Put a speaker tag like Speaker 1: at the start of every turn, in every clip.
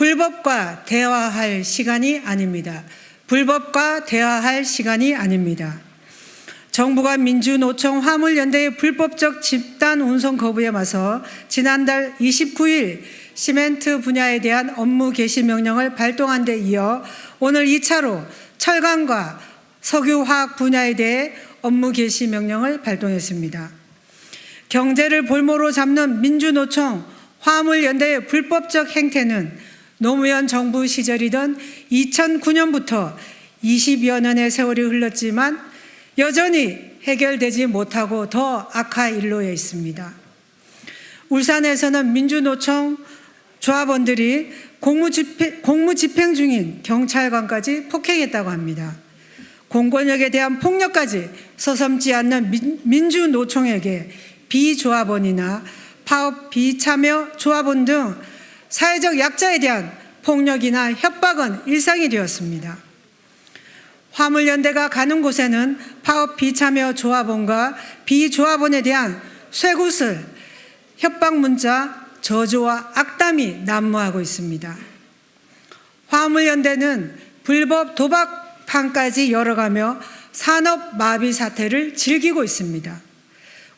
Speaker 1: 불법과 대화할 시간이 아닙니다. 불법과 대화할 시간이 아닙니다. 정부가 민주노총 화물연대의 불법적 집단 운송 거부에 맞서 지난달 29일 시멘트 분야에 대한 업무 개시 명령을 발동한 데 이어 오늘 2차로 철강과 석유화학 분야에 대해 업무 개시 명령을 발동했습니다. 경제를 볼모로 잡는 민주노총 화물연대의 불법적 행태는 노무현 정부 시절이던 2009년부터 20여 년의 세월이 흘렀지만 여전히 해결되지 못하고 더 악화 일로에 있습니다. 울산에서는 민주노총 조합원들이 공무집행, 공무집행 중인 경찰관까지 폭행했다고 합니다. 공권력에 대한 폭력까지 서섬지 않는 민, 민주노총에게 비조합원이나 파업 비참여 조합원 등 사회적 약자에 대한 폭력이나 협박은 일상이 되었습니다. 화물연대가 가는 곳에는 파업 비참여 조합원과 비조합원에 대한 쇠구슬, 협박 문자, 저주와 악담이 난무하고 있습니다. 화물연대는 불법 도박판까지 열어가며 산업 마비 사태를 즐기고 있습니다.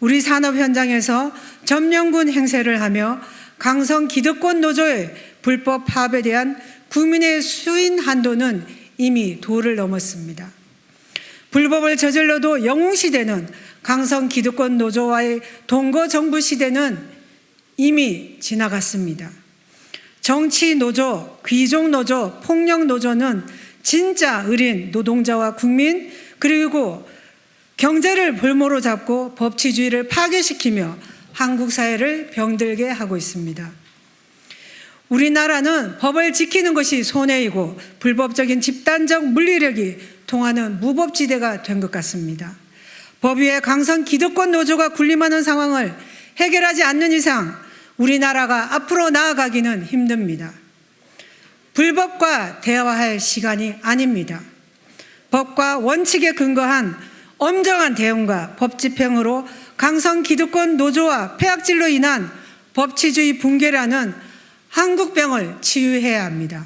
Speaker 1: 우리 산업 현장에서 점령군 행세를 하며 강성 기득권 노조의 불법 파업에 대한 국민의 수인 한도는 이미 도를 넘었습니다. 불법을 저질러도 영웅 시대는 강성 기득권 노조와의 동거 정부 시대는 이미 지나갔습니다. 정치 노조, 귀족 노조, 폭력 노조는 진짜 의린 노동자와 국민 그리고 경제를 볼모로 잡고 법치주의를 파괴시키며 한국 사회를 병들게 하고 있습니다. 우리나라는 법을 지키는 것이 손해이고 불법적인 집단적 물리력이 통하는 무법지대가 된 것 같습니다. 법 위에 강성 기득권 노조가 군림하는 상황을 해결하지 않는 이상 우리나라가 앞으로 나아가기는 힘듭니다. 불법과 대화할 시간이 아닙니다. 법과 원칙에 근거한 엄정한 대응과 법 집행으로 강성 기득권 노조와 폐악질로 인한 법치주의 붕괴라는 한국병을 치유해야 합니다.